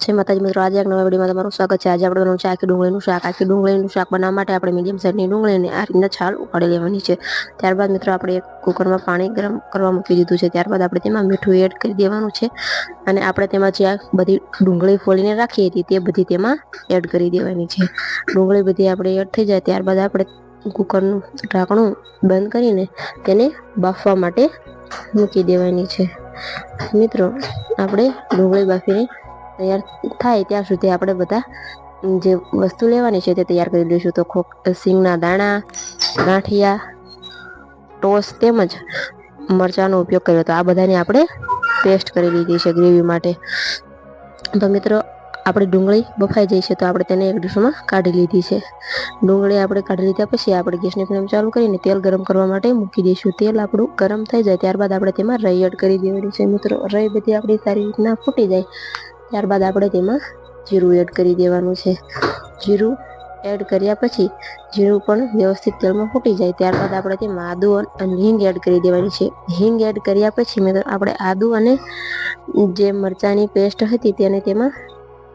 જય માતાજી મિત્રો, આજે એક નવા વિડીયોમાં તમારું સ્વાગત છે. આજે આપણે બનાવવાનું છે આખી ડુંગળીનું શાક. આખી ડુંગળીનું શાક બનાવવા માટે આપણે મીડિયમ સાઇઝની ડુંગળીને આ રીતના છાલ ઉકાળી લેવાની છે. ત્યારબાદ મિત્રો, આપણે એક કુકરમાં પાણી ગરમ કરવા મૂકી દીધું છે. ત્યારબાદ આપણે તેમાં મીઠું એડ કરી દેવાનું છે અને આપણે તેમાં જે બધી ડુંગળી ફોલીને રાખી હતી તે બધી તેમાં એડ કરી દેવાની છે. ડુંગળી બધી આપણે એડ થઈ જાય ત્યારબાદ આપણે કુકરનું ઢાંકણું બંધ કરીને તેને બાફવા માટે મૂકી દેવાની છે. મિત્રો, આપણે ડુંગળી બાફીને તૈયાર થાય ત્યાં સુધી આપણે બધા જે વસ્તુ લેવાની છે તે તૈયાર કરી લઈશું તો ખોક સિંગના દાણા, ગાંઠિયા, ટોસ તેમજ મરચાંનો ઉપયોગ કર્યો. તો આ બધાની આપણે પેસ્ટ કરી લીધી છે ગ્રેવી માટે. તો મિત્રો આપણી ડુંગળી બફાઈ જાય છે તો આપણે તેને એક ડીશમાં કાઢી લીધી છે. ડુંગળી આપણે કાઢી લીધા પછી આપણે ગેસની ફ્લેમ ચાલુ કરીને તેલ ગરમ કરવા માટે મૂકી દઈશું. તેલ આપણું ગરમ થઈ જાય ત્યારબાદ આપણે તેમાં રઈ એડ કરી દેવાની છે. મિત્રો, રઈ બધી આપણી સારી રીતના ફૂટી જાય ત્યારબાદ આપણે તેમાં જીરું એડ કરી દેવાનું છે. જીરું એડ કર્યા પછી જીરું પણ વ્યવસ્થિત તેલમાં ફૂટી જાય ત્યારબાદ આપણે તેમાં આદુ અને હિંગ એડ કરી દેવાની છે. હિંગ એડ કર્યા પછી મેં આપણે આદુ અને જે મરચાંની પેસ્ટ હતી તેને તેમાં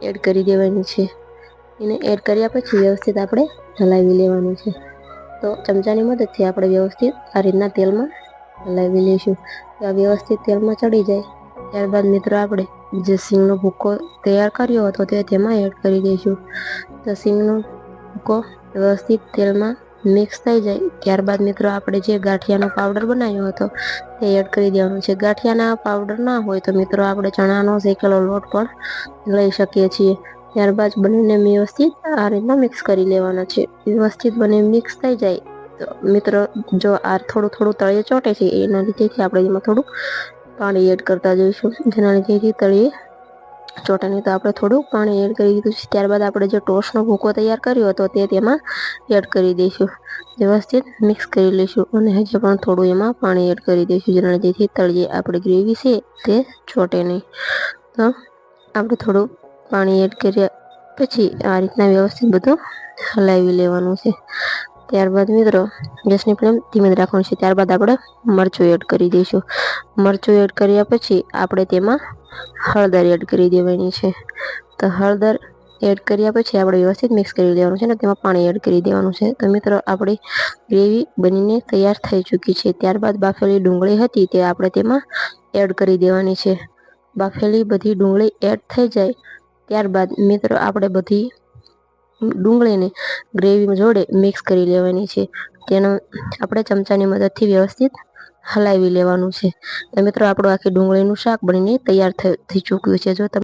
એડ કરી દેવાની છે. એને એડ કર્યા પછી વ્યવસ્થિત આપણે હલાવી લેવાનું છે. તો ચમચાની મદદથી આપણે વ્યવસ્થિત આ રીતના તેલમાં હલાવી લઈશું. આ વ્યવસ્થિત તેલમાં ચડી જાય. ત્યારબાદ મિત્રો આપણે જે સિંગનો ભૂકો તૈયાર કર્યો હતો તે તેમાં એડ કરી દઈશું. તો સિંગનો ભૂકો વ્યવસ્થિત તેલમાં મિક્સ થઈ જાય. ત્યારબાદ મિત્રો આપણે જે ગાંઠિયાનો પાવડર બનાવ્યો હતો, તે એડ કરી દેવાનો છે. ગાંઠિયાના પાવડર ના હોય તો મિત્રો આપણે ચણાનો શેકેલો લોટ પણ લઈ શકીએ છીએ. ત્યારબાદ બંનેને વ્યવસ્થિત આ રીતના મિક્સ કરી લેવાના છે. વ્યવસ્થિત બંને મિક્સ થઈ જાય તો મિત્રો જો આ થોડું થોડું તળિયે ચોટે છે, એના લીધેથી આપણે એમાં થોડું પાણી એડ કરતા જઈશું. જેના લીધેથી તળીએ ચોટાની તો આપણે થોડું પાણી એડ કરી દીધું છે. ત્યારબાદ આપણે જે ટોસ્ટનો ભૂકો તૈયાર કર્યો હતો તે તેમાં એડ કરી દઈશું. વ્યવસ્થિત મિક્સ કરી લઈશું અને હજી પણ થોડું એમાં પાણી એડ કરી દઈશું, જેના જેથી તળીએ આપણે ગ્રેવી છે તે ચોટે નહીં. તો આપણે થોડું પાણી એડ કર્યા પછી આ રીતના વ્યવસ્થિત બધું હલાવી લેવાનું છે. ત્યારબાદ મિત્રો, ગેસની ફ્લેમ ધીમે રાખવાની છે. ત્યારબાદ આપણે મરચું એડ કરી દઈશું. મરચું એડ કર્યા પછી આપણે તેમાં હળદર એડ કરી દેવાની છે. તો હળદર એડ કર્યા પછી આપણે વ્યવસ્થિત મિક્સ કરી દેવાનું છે ને તેમાં પાણી એડ કરી દેવાનું છે. તો મિત્રો આપણી ગ્રેવી બનીને તૈયાર થઈ ચૂકી છે. ત્યારબાદ બાફેલી ડુંગળી હતી તે આપણે તેમાં એડ કરી દેવાની છે. બાફેલી બધી ડુંગળી એડ થઈ જાય ત્યારબાદ મિત્રો આપણે બધી ડુંગળીને ગ્રેવી જોડે મિક્સ કરી લેવાની છે. તેનો આપણે ચમચાની મદદથી વ્યવસ્થિત હલાવી લેવાનું છે. મિત્રો, આપણું આખી ડુંગળીનું શાક બનીને તૈયાર થઈ ચૂક્યું છે. જો તમે